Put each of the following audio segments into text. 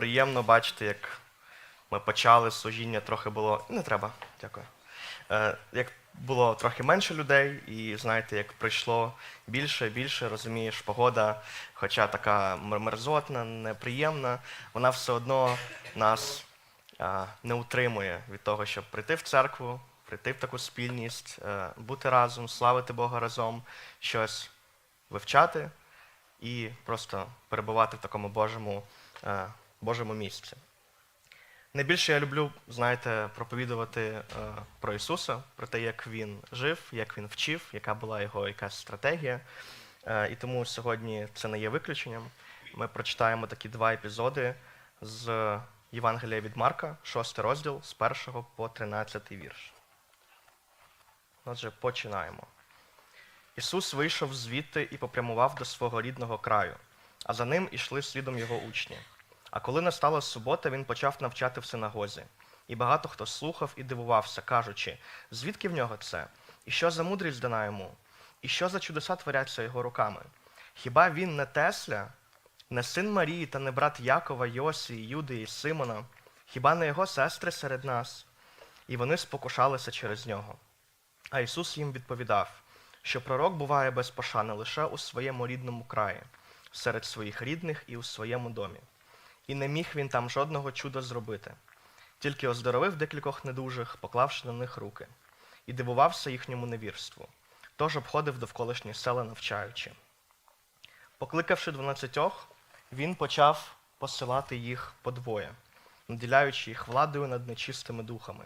приємно бачити, як ми почали служіння, трохи було. Не треба, дякую. Е, як було трохи менше людей, і знаєте, як прийшло більше і більше, розумієш, погода, хоча така мерзотна, неприємна, вона все одно нас а, не утримує від того, щоб прийти в церкву, прийти в таку спільність, е, бути разом, славити Бога разом, щось вивчати і просто перебувати в такому Божому, е, Божому місці. Найбільше я люблю, знаєте, проповідувати е, про Ісуса, про те, як Він жив, як Він вчив, яка була його якась стратегія. Е, і тому сьогодні це не є виключенням. Ми прочитаємо такі два епізоди з Євангелія від Марка, 6 розділ, з 1 по 13 вірш. Отже, починаємо. Ісус вийшов звідти і попрямував до свого рідного краю, а за ним ішли слідом його учні. А коли настала субота, він почав навчати в синагозі. І багато хто слухав і дивувався, кажучи, звідки в нього це? І що за мудрість дана йому? І що за чудеса творяться його руками? Хіба він не Тесля, не син Марії та не брат Якова, Йосі, Юди і Симона? Хіба не його сестри серед нас? І вони спокушалися через нього. А Ісус їм відповідав, що пророк буває без пошани лише у своєму рідному краї, серед своїх рідних і у своєму домі. І не міг він там жодного чуда зробити, тільки оздоровив декількох недужих, поклавши на них руки, і дивувався їхньому невірству, тож обходив довколишні села, навчаючи. Покликавши дванадцятьох, він почав посилати їх подвоє, наділяючи їх владою над нечистими духами,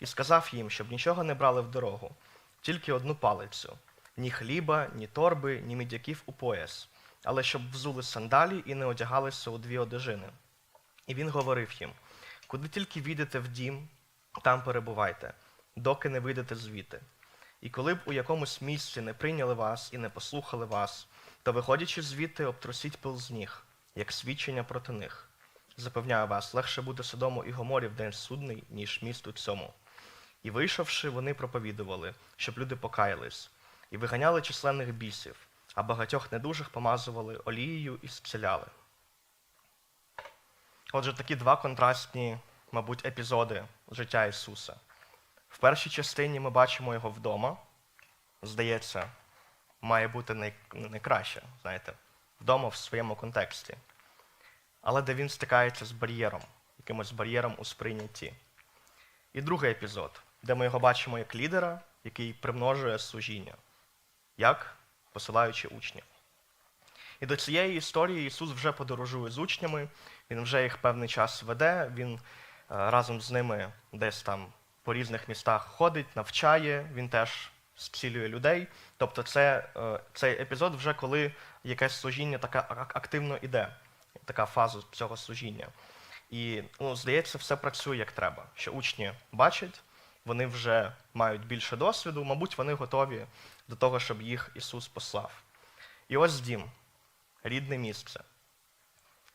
і сказав їм, щоб нічого не брали в дорогу, тільки одну палицю, ні хліба, ні торби, ні мідяків у пояс, але щоб взули сандалі і не одягалися у дві одежини. І він говорив їм: куди тільки війдете в дім, там перебувайте, доки не вийдете звідти. І коли б у якомусь місці не прийняли вас і не послухали вас, то, виходячи звідти, обтрусіть пил з ніг, як свідчення проти них. Запевняю вас, легше буде Содому і Гоморі в день судний, ніж місту цьому. І вийшовши, вони проповідували, щоб люди покаялись, і виганяли численних бісів, а багатьох недужих помазували олією і зціляли. Отже, такі два контрастні, мабуть, епізоди життя Ісуса. В першій частині ми бачимо його вдома. Здається, має бути найкраще, знаєте, вдома в своєму контексті. Але де він стикається з бар'єром, якимось бар'єром у сприйнятті. І другий епізод, де ми його бачимо як лідера, який примножує служіння, як посилаючи учнів. І до цієї історії Ісус вже подорожує з учнями, Він вже їх певний час веде, Він е, разом з ними десь там по різних містах ходить, навчає, він теж зцілює людей. Тобто це, е, цей епізод вже коли якесь служіння така ак- активно іде, така фаза цього служіння. І ну, здається, все працює як треба. Що учні бачать, вони вже мають більше досвіду, мабуть, вони готові до того, щоб їх Ісус послав. І ось дім, рідне місце.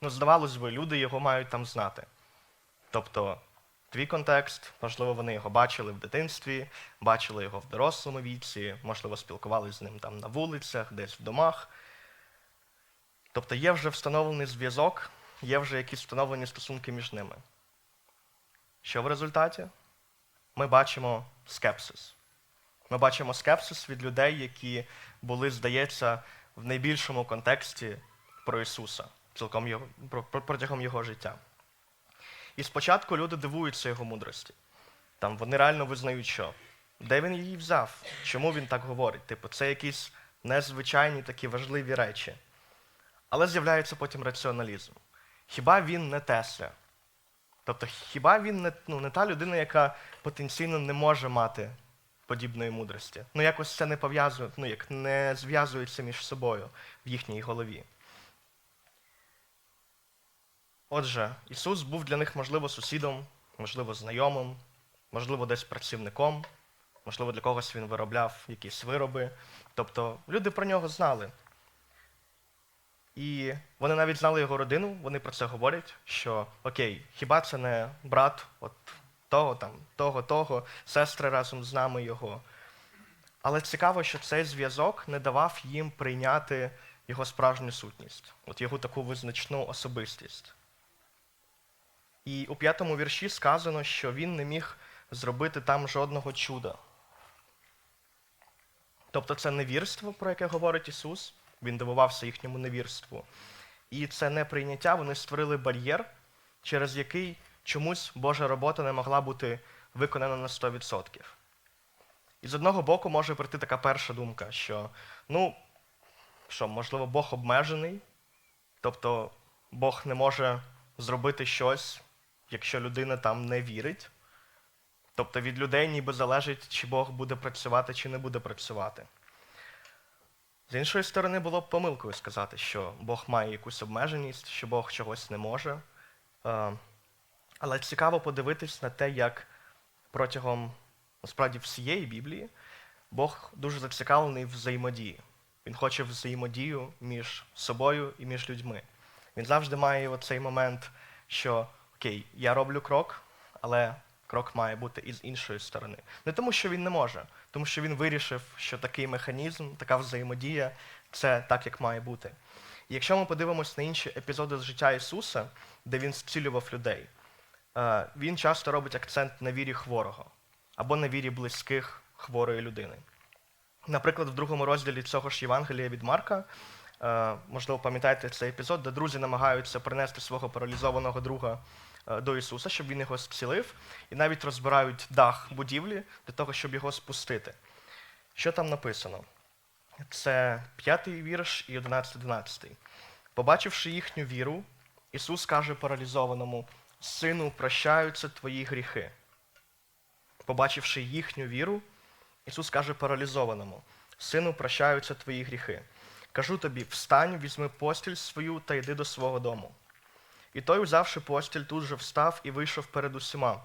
Ну, здавалось би, люди його мають там знати. Тобто, твій контекст, можливо, вони його бачили в дитинстві, бачили його в дорослому віці, можливо, спілкувалися з ним там на вулицях, десь в домах. Тобто є вже встановлений зв'язок, є вже якісь встановлені стосунки між ними. Що в результаті? Ми бачимо скепсис. Ми бачимо скепсис від людей, які були, здається, в найбільшому контексті про Ісуса, цілком його, про- про- протягом його життя. І спочатку люди дивуються його мудрості. Там вони реально визнають, що де він її взяв, чому він так говорить. Типу, це якісь незвичайні такі важливі речі. Але з'являється потім раціоналізм. Хіба він не Тесля? Тобто, хіба він не, ну, не та людина, яка потенційно не може мати подібної мудрості? Ну, якось це не пов'язує, ну, як не зв'язується між собою в їхній голові. Отже, Ісус був для них, можливо, сусідом, можливо, знайомим, можливо, десь працівником, можливо, для когось він виробляв якісь вироби. Тобто люди про нього знали. І вони навіть знали його родину, вони про це говорять, що окей, хіба це не брат от того, там, того, того, сестри разом з нами його. Але цікаво, що цей зв'язок не давав їм прийняти його справжню сутність, от його таку визначну особистість. І у п'ятому вірші сказано, що він не міг зробити там жодного чуда. Тобто це невірство, про яке говорить Ісус, він дивувався їхньому невірству. І це неприйняття, вони створили бар'єр, через який чомусь Божа робота не могла бути виконана на 100%. І з одного боку може прийти така перша думка, що ну, що, можливо, Бог обмежений, тобто Бог не може зробити щось, якщо людина там не вірить. Тобто від людей ніби залежить, чи Бог буде працювати, чи не буде працювати. З іншої сторони, було б помилкою сказати, що Бог має якусь обмеженість, що Бог чогось не може. Але цікаво подивитись на те, як протягом насправді всієї Біблії Бог дуже зацікавлений взаємодії. Він хоче взаємодію між собою і між людьми. Він завжди має оцей момент, що окей, я роблю крок, але крок має бути із іншої сторони. Не тому, що він не може, тому що він вирішив, що такий механізм, така взаємодія це так, як має бути. І якщо ми подивимось на інші епізоди з життя Ісуса, де він зцілював людей, він часто робить акцент на вірі хворого або на вірі близьких хворої людини. Наприклад, в другому розділі цього ж Євангелія від Марка, е, можливо, пам'ятаєте цей епізод, де друзі намагаються принести свого паралізованого друга е, до Ісуса, щоб він його зцілив, і навіть розбирають дах будівлі для того, щоб його спустити. Що там написано? Це п'ятий вірш і 11-12. Побачивши їхню віру, Ісус каже паралізованому: Сину, прощаються твої гріхи. Побачивши їхню віру, Ісус каже паралізованому: Сину, прощаються твої гріхи. Кажу тобі, встань, візьми постіль свою та йди до свого дому. І той, взявши постіль, тут же встав і вийшов перед усіма.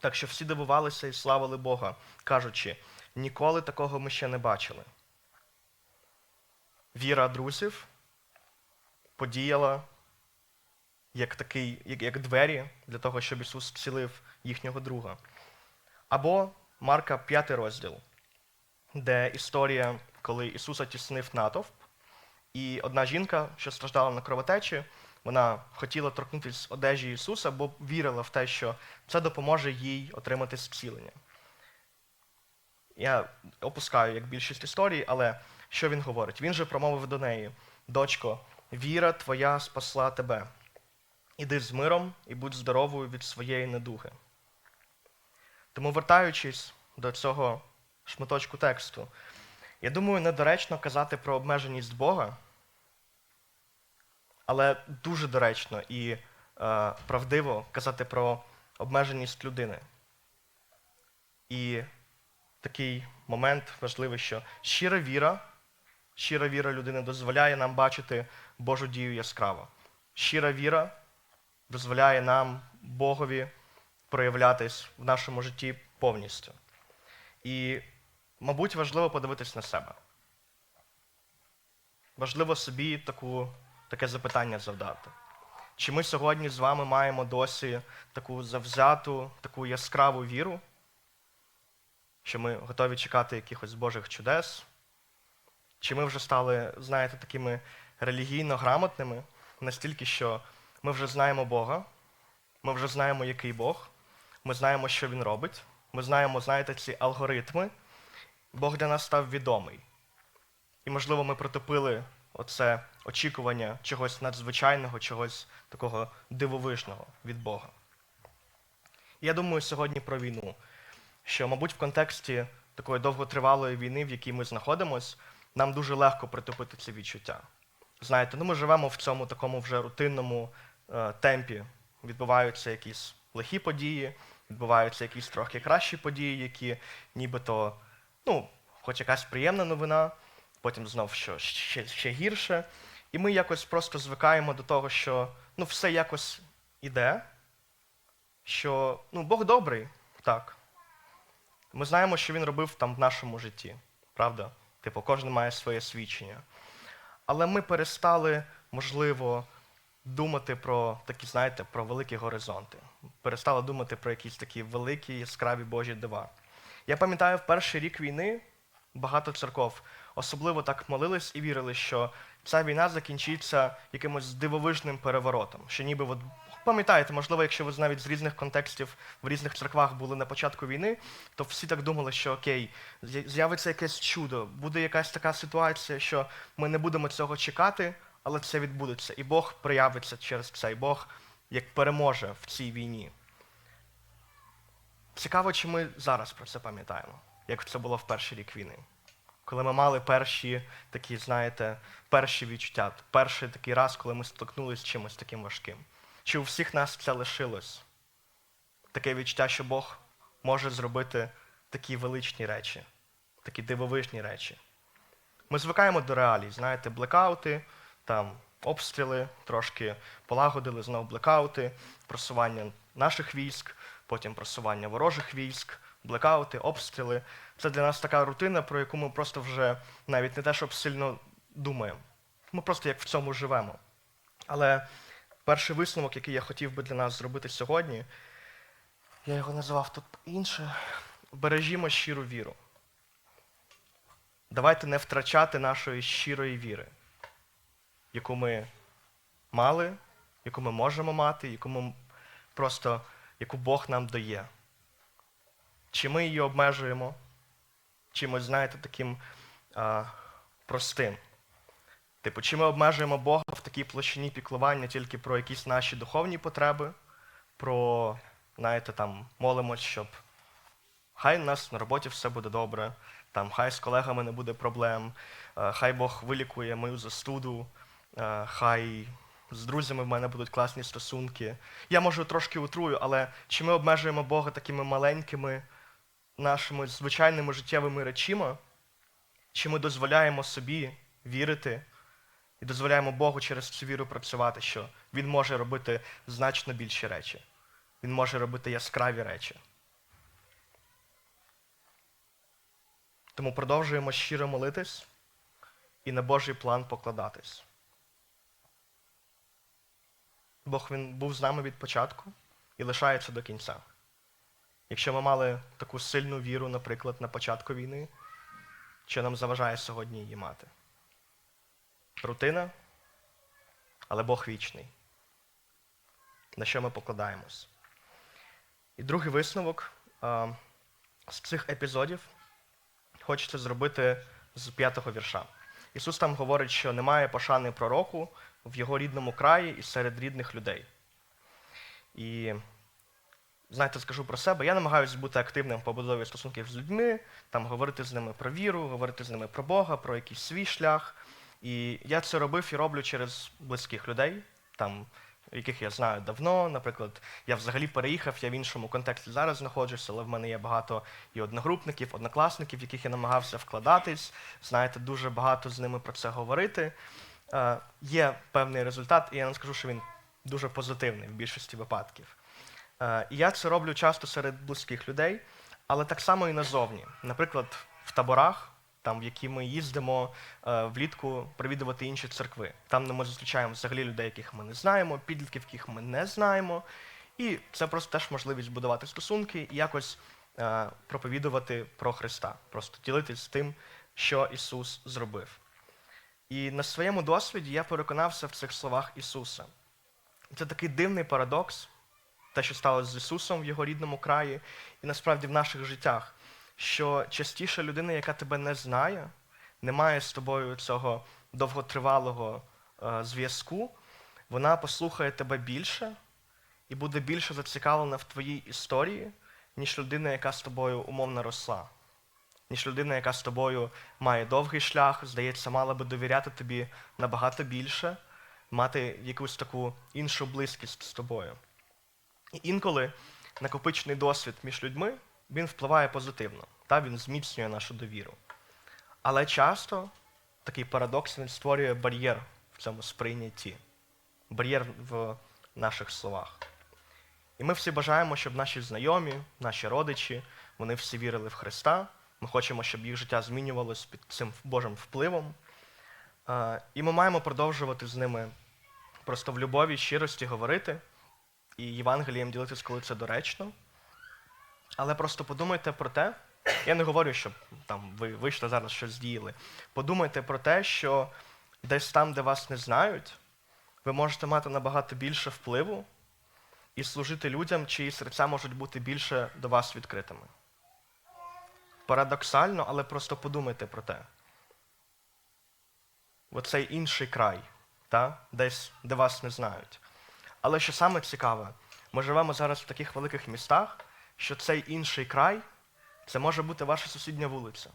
Так що всі дивувалися і славили Бога, кажучи, ніколи такого ми ще не бачили. Віра друзів подіяла як, такий, як, як двері для того, щоб Ісус зцілив їхнього друга. Або Марка 5 розділ, де історія, коли Ісуса тіснив натовп, і одна жінка, що страждала на кровотечі, вона хотіла торкнутися одежі Ісуса, бо вірила в те, що це допоможе їй отримати зцілення. Я опускаю як більшість історій, але що він говорить? Він же промовив до неї: Дочко, віра твоя спасла тебе. Іди з миром і будь здоровою від своєї недуги. Тому, вертаючись до цього шматочку тексту, я думаю, недоречно казати про обмеженість Бога, але дуже доречно і е, правдиво казати про обмеженість людини. І такий момент важливий, що щира віра, щира віра людини дозволяє нам бачити Божу дію яскраво. Щира віра дозволяє нам, Богові, проявлятись в нашому житті повністю. І, мабуть, важливо подивитись на себе. Важливо собі таку, таке запитання завдати. Чи ми сьогодні з вами маємо досі таку завзяту, таку яскраву віру, що ми готові чекати якихось Божих чудес? Чи ми вже стали, знаєте, такими релігійно грамотними, настільки, що ми вже знаємо Бога, ми вже знаємо, який Бог, ми знаємо, що Він робить, ми знаємо, знаєте, ці алгоритми. Бог для нас став відомий. І, можливо, ми протопили оце очікування чогось надзвичайного, чогось такого дивовижного від Бога. Я думаю сьогодні про війну, що, мабуть, в контексті такої довготривалої війни, в якій ми знаходимося, нам дуже легко притупити ці відчуття. Знаєте, ну ми живемо в цьому такому вже рутинному темпі. Відбуваються якісь лихі події, відбуваються якісь трохи кращі події, які нібито, ну, хоч якась приємна новина, потім знов що ще, ще гірше. І ми якось просто звикаємо до того, що ну, все якось іде, що ну, Бог добрий, так. Ми знаємо, що Він робив там в нашому житті, правда? Типу, кожен має своє свідчення. Але ми перестали, можливо, думати про такі, знаєте, про великі горизонти. Перестали думати про якісь такі великі яскраві Божі дива. Я пам'ятаю, в перший рік війни багато церков особливо так молились і вірили, що ця війна закінчиться якимось дивовижним переворотом, що ніби от пам'ятаєте, можливо, якщо ви навіть з різних контекстів в різних церквах були на початку війни, то всі так думали, що окей, з'явиться якесь чудо, буде якась така ситуація, що ми не будемо цього чекати, але це відбудеться. І Бог проявиться через це, і Бог як переможе в цій війні. Цікаво, чи ми зараз про це пам'ятаємо, як це було в перший рік війни. Коли ми мали перші такі, знаєте, перші відчуття, перший такий раз, коли ми стикнулися з чимось таким важким. Чи у всіх нас це лишилось? Таке відчуття, що Бог може зробити такі величні речі, такі дивовижні речі. Ми звикаємо до реалій, знаєте, блекаути, там обстріли, трошки полагодили знову блекаути, просування наших військ, потім просування ворожих військ, блекаути, обстріли. Це для нас така рутина, про яку ми просто вже навіть не те, щоб сильно думаємо. Ми просто як в цьому живемо. Але перший висновок, який я хотів би для нас зробити сьогодні, я його називав тут інше. Бережімо щиру віру. Давайте не втрачати нашої щирої віри, яку ми мали, яку ми можемо мати, яку ми просто, яку Бог нам дає. Чи ми її обмежуємо чимось, знаєте, таким а, простим? Типу, чи ми обмежуємо Бога в такій площині піклування тільки про якісь наші духовні потреби, про, знаєте, там, молимось, щоб хай у нас на роботі все буде добре, там, хай з колегами не буде проблем, е, хай Бог вилікує мою застуду, хай з друзями в мене будуть класні стосунки. Я може трошки утрую, але чи ми обмежуємо Бога такими маленькими нашими звичайними життєвими речима, чи ми дозволяємо собі вірити і дозволяємо Богу через цю віру працювати, що Він може робити значно більші речі. Він може робити яскраві речі. Тому продовжуємо щиро молитись і на Божий план покладатись. Бог він був з нами від початку і лишається до кінця. Якщо ми мали таку сильну віру, наприклад, на початку війни, що нам заважає сьогодні її мати? Рутина, але Бог вічний. На що ми покладаємось? І другий висновок а, з цих епізодів хочеться зробити з п'ятого вірша. Ісус там говорить, що немає пошани пророку в його рідному краї і серед рідних людей. І знаєте, скажу про себе, я намагаюся бути активним в побудові стосунків з людьми, там говорити з ними про віру, говорити з ними про Бога, про якийсь свій шлях. І я це робив і роблю через близьких людей, там, яких я знаю давно. Наприклад, я взагалі переїхав, я в іншому контексті зараз знаходжуся, але в мене є багато і одногрупників, однокласників, в яких я намагався вкладатись. Знаєте, дуже багато з ними про це говорити. Е, є певний результат, і я не скажу, що він дуже позитивний в більшості випадків. Е, і я це роблю часто серед близьких людей, але так само і назовні. Наприклад, в таборах, там, в які ми їздимо е, влітку провідувати інші церкви. Там де ми зустрічаємо взагалі людей, яких ми не знаємо, підлітків, яких ми не знаємо. І це просто теж можливість будувати стосунки і якось проповідувати про Христа, просто ділитись тим, що Ісус зробив. І на своєму досвіді я переконався в цих словах Ісуса. Це такий дивний парадокс, те, що сталося з Ісусом в Його рідному краї, і насправді в наших життях, що частіше людина, яка тебе не знає, не має з тобою цього довготривалого е, зв'язку, вона послухає тебе більше і буде більше зацікавлена в твоїй історії, ніж людина, яка з тобою умовно росла. Ніж людина, яка з тобою має довгий шлях, здається, мала би довіряти тобі набагато більше, мати якусь таку іншу близькість з тобою. І інколи накопичений досвід між людьми він впливає позитивно, та він зміцнює нашу довіру. Але часто такий парадокс він створює бар'єр в цьому сприйнятті, бар'єр в наших словах. І ми всі бажаємо, щоб наші знайомі, наші родичі, вони всі вірили в Христа. Ми хочемо, щоб їх життя змінювалось під цим Божим впливом. І ми маємо продовжувати з ними просто в любові, щирості говорити і Євангелієм ділитися, коли це доречно. Але просто подумайте про те, я не говорю, щоб там ви вийшли зараз щось здіяли. Подумайте про те, що десь там, де вас не знають, ви можете мати набагато більше впливу, і служити людям, чиї серця можуть бути більше до вас відкритими. Парадоксально, але просто подумайте про те. Оцей інший край, та? десь, де вас не знають. Але що саме цікаве, ми живемо зараз в таких великих містах, що цей інший край це може бути ваша сусідня вулиця.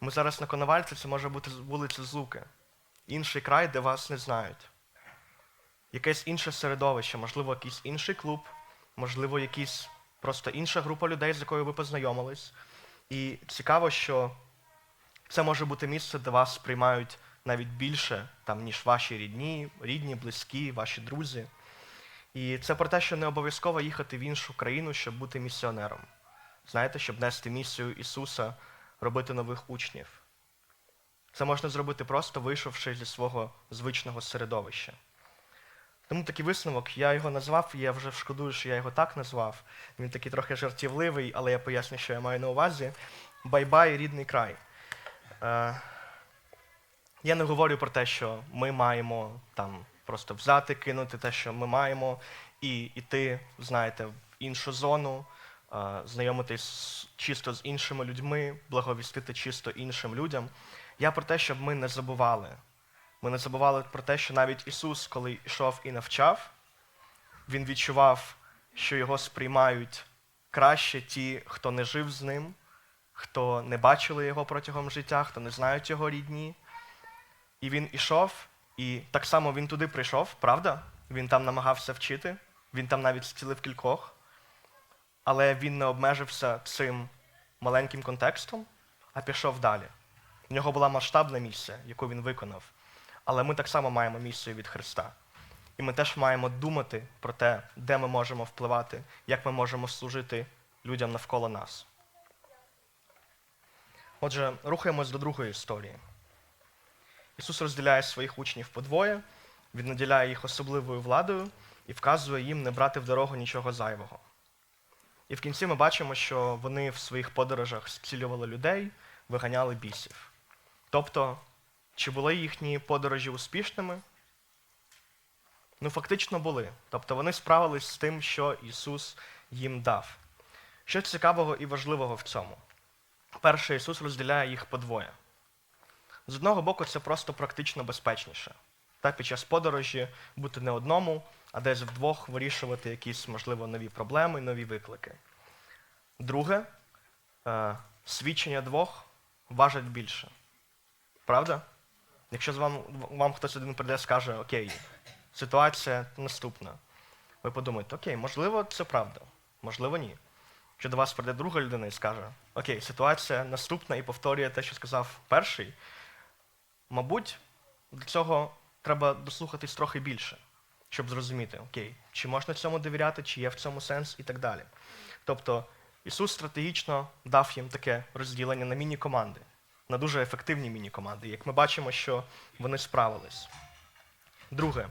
Ми зараз на Коновальці, це може бути вулиця Злуки. Інший край, де вас не знають. Якесь інше середовище, можливо, якийсь інший клуб, можливо, якийсь просто інша група людей, з якою ви познайомились. І цікаво, що це може бути місце, де вас приймають навіть більше, там, ніж ваші рідні, рідні, близькі, ваші друзі. І це про те, що не обов'язково їхати в іншу країну, щоб бути місіонером. Знаєте, щоб нести місію Ісуса, робити нових учнів. Це можна зробити просто вийшовши зі свого звичного середовища. Тому такий висновок, я його назвав, і я вже шкодую, що я його так назвав. Він такий трохи жартівливий, але я поясню, що я маю на увазі. Бай-бай, рідний край. Е, я не говорю про те, що ми маємо там просто взяти, кинути те, що ми маємо, і йти, знаєте, в іншу зону, е, знайомитись чисто з іншими людьми, благовістити чисто іншим людям. Я про те, щоб ми не забували. Ми не забували про те, що навіть Ісус, коли йшов і навчав, Він відчував, що його сприймають краще ті, хто не жив з ним, хто не бачили його протягом життя, хто не знають його рідні. І він ішов, і так само він туди прийшов, правда? Він там намагався вчити, він там навіть зцілив кількох, але він не обмежився цим маленьким контекстом, а пішов далі. В нього була масштабна місія, яку він виконав. Але ми так само маємо місію від Христа. І ми теж маємо думати про те, де ми можемо впливати, як ми можемо служити людям навколо нас. Отже, рухаємось до другої історії. Ісус розділяє своїх учнів подвоє, Він наділяє їх особливою владою і вказує їм не брати в дорогу нічого зайвого. І в кінці ми бачимо, що вони в своїх подорожах зцілювали людей, виганяли бісів. Тобто, чи були їхні подорожі успішними? Ну, фактично були. Тобто вони справились з тим, що Ісус їм дав. Що цікавого і важливого в цьому? Перше, Ісус розділяє їх подвоє. З одного боку, це просто практично безпечніше. Та під час подорожі бути не одному, а десь вдвох вирішувати якісь, можливо, нові проблеми, нові виклики. Друге, е, свідчення двох важать більше. Правда? Якщо з вам, вам хтось один прийде і скаже, окей, ситуація наступна. Ви подумаєте, окей, можливо, це правда, можливо, ні. Якщо до вас прийде друга людина і скаже, окей, ситуація наступна і повторює те, що сказав перший, мабуть, до цього треба дослухатись трохи більше, щоб зрозуміти, окей, чи можна цьому довіряти, чи є в цьому сенс і так далі. Тобто Ісус стратегічно дав їм таке розділення на міні-команди, на дуже ефективні міні-команди. Як ми бачимо, що вони справились. Друге,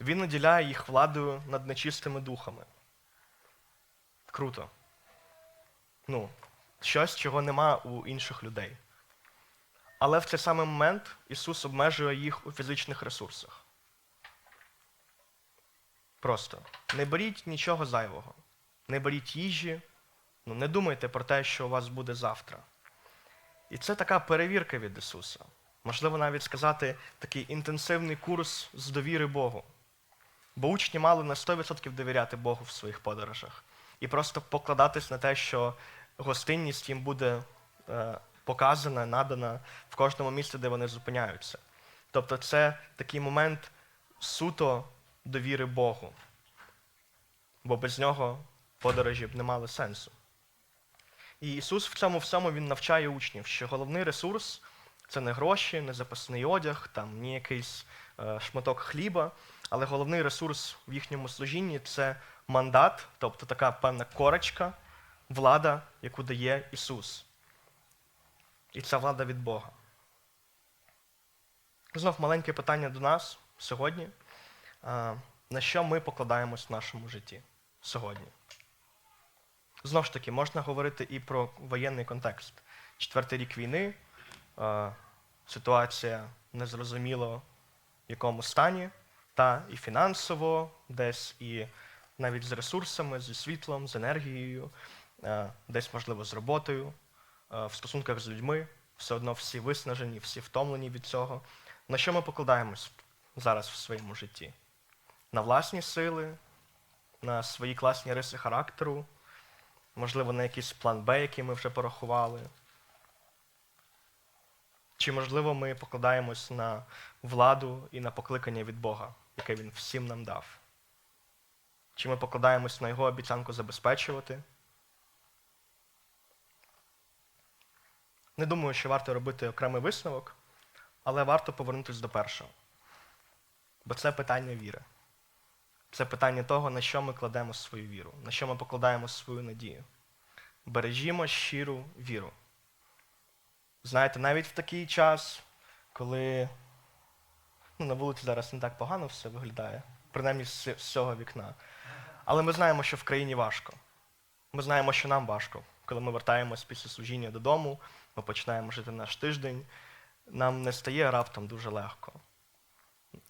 він наділяє їх владою над нечистими духами. Круто. Ну, щось, чого нема у інших людей. Але в цей самий момент Ісус обмежує їх у фізичних ресурсах. Просто не беріть нічого зайвого, не беріть їжі, ну, не думайте про те, що у вас буде завтра. І це така перевірка від Ісуса. Можливо, навіть сказати такий інтенсивний курс з довіри Богу. Бо учні мали на 100% довіряти Богу в своїх подорожах. І просто покладатись на те, що гостинність їм буде е, показана, надана в кожному місці, де вони зупиняються. Тобто це такий момент суто довіри Богу. Бо без нього подорожі б не мали сенсу. І Ісус в цьому всьому Він навчає учнів, що головний ресурс це не гроші, не запасний одяг, там, ні якийсь е, шматок хліба, але головний ресурс в їхньому служінні це мандат, тобто така певна корочка, влада, яку дає Ісус. І ця влада від Бога. Знов маленьке питання до нас сьогодні. На що ми покладаємось в нашому житті сьогодні? Знову ж таки, можна говорити і про воєнний контекст. Четвертий рік війни, а, ситуація незрозуміло в якому стані, та і фінансово, десь і навіть з ресурсами, зі світлом, з енергією, е, десь, можливо, з роботою, е, в стосунках з людьми. Все одно всі виснажені, всі втомлені від цього. На що ми покладаємось зараз в своєму житті? На власні сили, на свої класні риси характеру, можливо, на якийсь план Б, який ми вже порахували. Чи, можливо, ми покладаємось на владу і на покликання від Бога, яке Він всім нам дав? Чи ми покладаємось на Його обіцянку забезпечувати? Не думаю, що варто робити окремий висновок, але варто повернутися до першого. Бо це питання віри. Це питання того, на що ми кладемо свою віру, на що ми покладаємо свою надію. Бережімо щиру віру. Знаєте, навіть в такий час, коли ну, на вулиці зараз не так погано все виглядає, принаймні з цього вікна. Але ми знаємо, що в країні важко. Ми знаємо, що нам важко. Коли ми вертаємось після служіння додому, ми починаємо жити наш тиждень, нам не стає раптом дуже легко.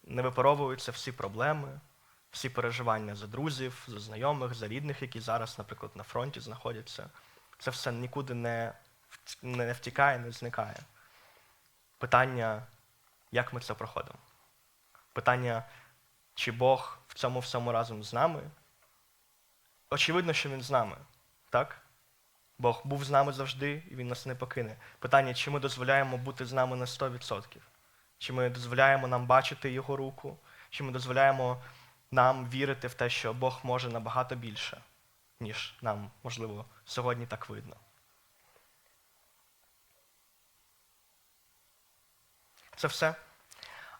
Не випаровуються всі проблеми, всі переживання за друзів, за знайомих, за рідних, які зараз, наприклад, на фронті знаходяться. Це все нікуди не, не втікає, не зникає. Питання, як ми це проходимо? Питання, чи Бог в цьому всьому разом з нами? Очевидно, що Він з нами, так? Бог був з нами завжди, і Він нас не покине. Питання, чи ми дозволяємо бути з нами на 100%? Чи ми дозволяємо нам бачити Його руку? Чи ми дозволяємо нам вірити в те, що Бог може набагато більше, ніж нам, можливо, сьогодні так видно? Це все.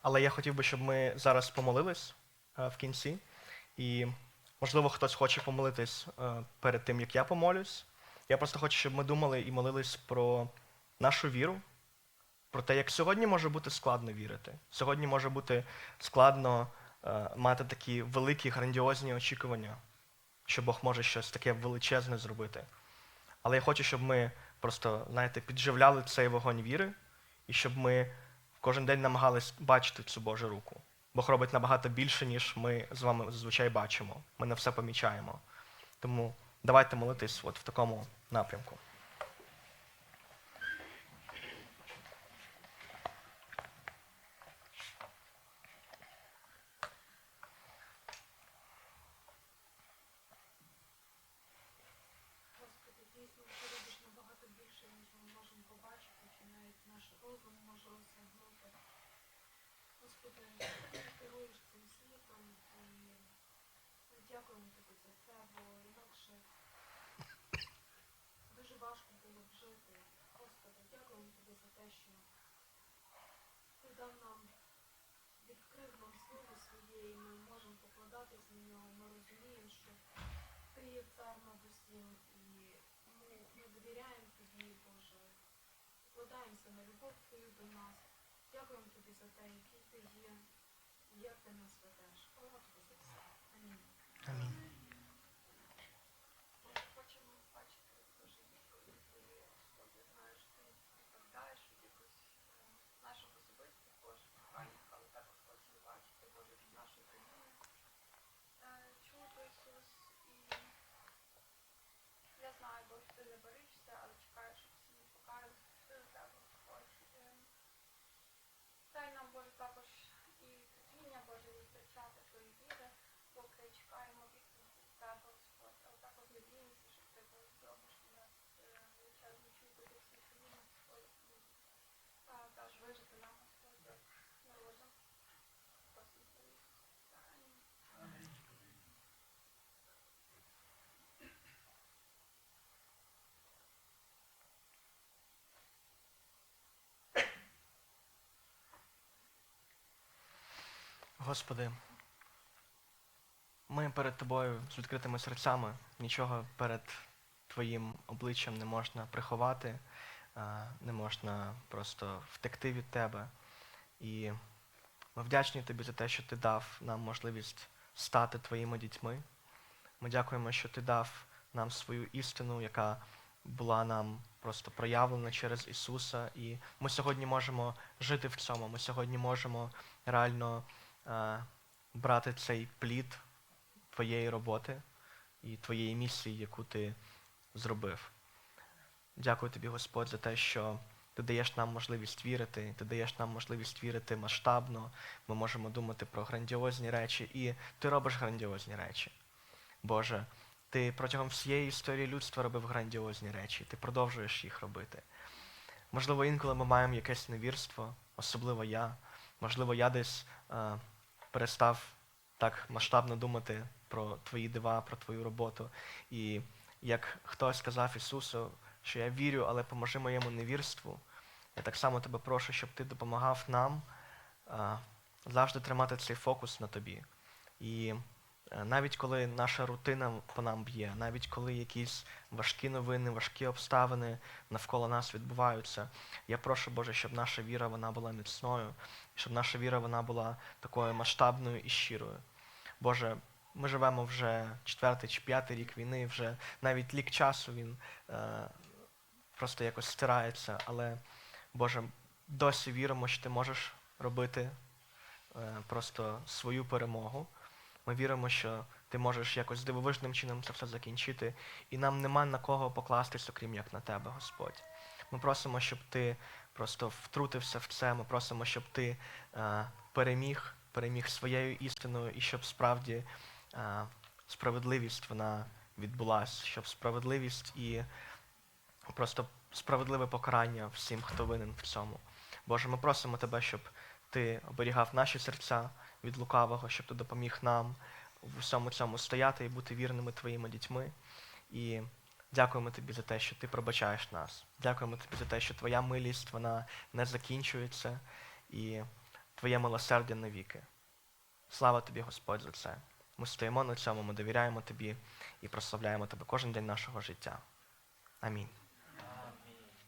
Але я хотів би, щоб ми зараз помолились е, в кінці. І, можливо, хтось хоче помолитись е, перед тим, як я помолюсь. Я просто хочу, щоб ми думали і молились про нашу віру, про те, як сьогодні може бути складно вірити. Сьогодні може бути складно мати такі великі, грандіозні очікування, що Бог може щось таке величезне зробити. Але я хочу, щоб ми просто, знаєте, підживляли цей вогонь віри, і щоб ми кожен день намагались бачити цю Божу руку. Бог робить набагато більше, ніж ми з вами зазвичай бачимо. Ми не все помічаємо. Тому давайте молитись от в такому напрямку. Господи, дійсно, ти робиш набагато більше, ніж ми можемо побачити, чи навіть наш розум може осягнути. Господи, ти керуєш цим світом і дякуємо тобі за це, бо інакше дуже важко було б. Господи, дякуємо тобі за те, що ти дав нам, відкрив нам слово своє, ми можемо покладатись на нього. Ми розуміємо, що ти є цар усім, і ми, довіряємо тобі, Боже. Покладаємося на любов твою до нас. Дякуємо тобі за те, ти є, як ти нас ведеш. Тобі. Амінь. Амінь. Ми хочемо бачити дуже відповіді твої, Господи, знаєш, ти відповідаєш від якось е, наших особистих Божих проханнях, але також хочемо бачити, Боже, від нашої країни. Е, Чути, Ісус, і я знаю, Боже, ти не боришся, але чекаєш, щоб всі покаялися, пішли до тебе, Господь. Е, Дай нам, Боже, також і терпіння, Боже, не втрачати твої віри, поки чекаємо відповіді від тебе, Господь, але також надіємося, що ти Боже, зробиш для нас е, величезну чудо до всіх країн, Господь, і е, даш вижити нам, Господь, як народу. Просимо Твої. Амінь. Господи, ми перед Тобою з відкритими серцями, нічого перед Твоїм обличчям не можна приховати, не можна просто втекти від Тебе. І ми вдячні Тобі за те, що Ти дав нам можливість стати Твоїми дітьми. Ми дякуємо, що Ти дав нам свою істину, яка була нам просто проявлена через Ісуса. І ми сьогодні можемо жити в цьому. Ми сьогодні можемо реально е, брати цей плід твоєї роботи і твоєї місії, яку ти зробив. Дякую тобі, Господь, за те, що ти даєш нам можливість вірити, ти даєш нам можливість вірити масштабно. Ми можемо думати про грандіозні речі, і ти робиш грандіозні речі. Боже, ти протягом всієї історії людства робив грандіозні речі, ти продовжуєш їх робити. Можливо, інколи ми маємо якесь невірство, особливо я. Можливо, я десь е, перестав так масштабно думати про твої дива, про твою роботу. І як хтось сказав Ісусу, що я вірю, але поможи моєму невірству. Я так само тебе прошу, щоб ти допомагав нам е, завжди тримати цей фокус на тобі. І е, навіть коли наша рутина по нам б'є, навіть коли якісь важкі новини, важкі обставини навколо нас відбуваються, я прошу, Боже, щоб наша віра вона була міцною, щоб наша віра вона була такою масштабною і щирою. Боже, ми живемо вже четвертий чи п'ятий рік війни, вже навіть лік часу він е, просто якось стирається, але Боже, досі віримо, що ти можеш робити е, просто свою перемогу. Ми віримо, що ти можеш якось дивовижним чином це все закінчити, і нам нема на кого покластись, окрім як на тебе, Господь. Ми просимо, щоб ти просто втрутився в це. Ми просимо, щоб ти е, переміг, переміг своєю істиною, і щоб справді е, справедливість вона відбулася, щоб справедливість і просто справедливе покарання всім, хто винен в цьому. Боже, ми просимо тебе, щоб ти оберігав наші серця від лукавого, щоб ти допоміг нам в усьому цьому стояти і бути вірними твоїми дітьми. І дякуємо тобі за те, що ти пробачаєш нас. Дякуємо тобі за те, що твоя милість вона не закінчується, і твоє милосердя навіки. Слава тобі, Господь, за це. Ми стоїмо на цьому, ми довіряємо тобі і прославляємо тебе кожен день нашого життя. Амінь.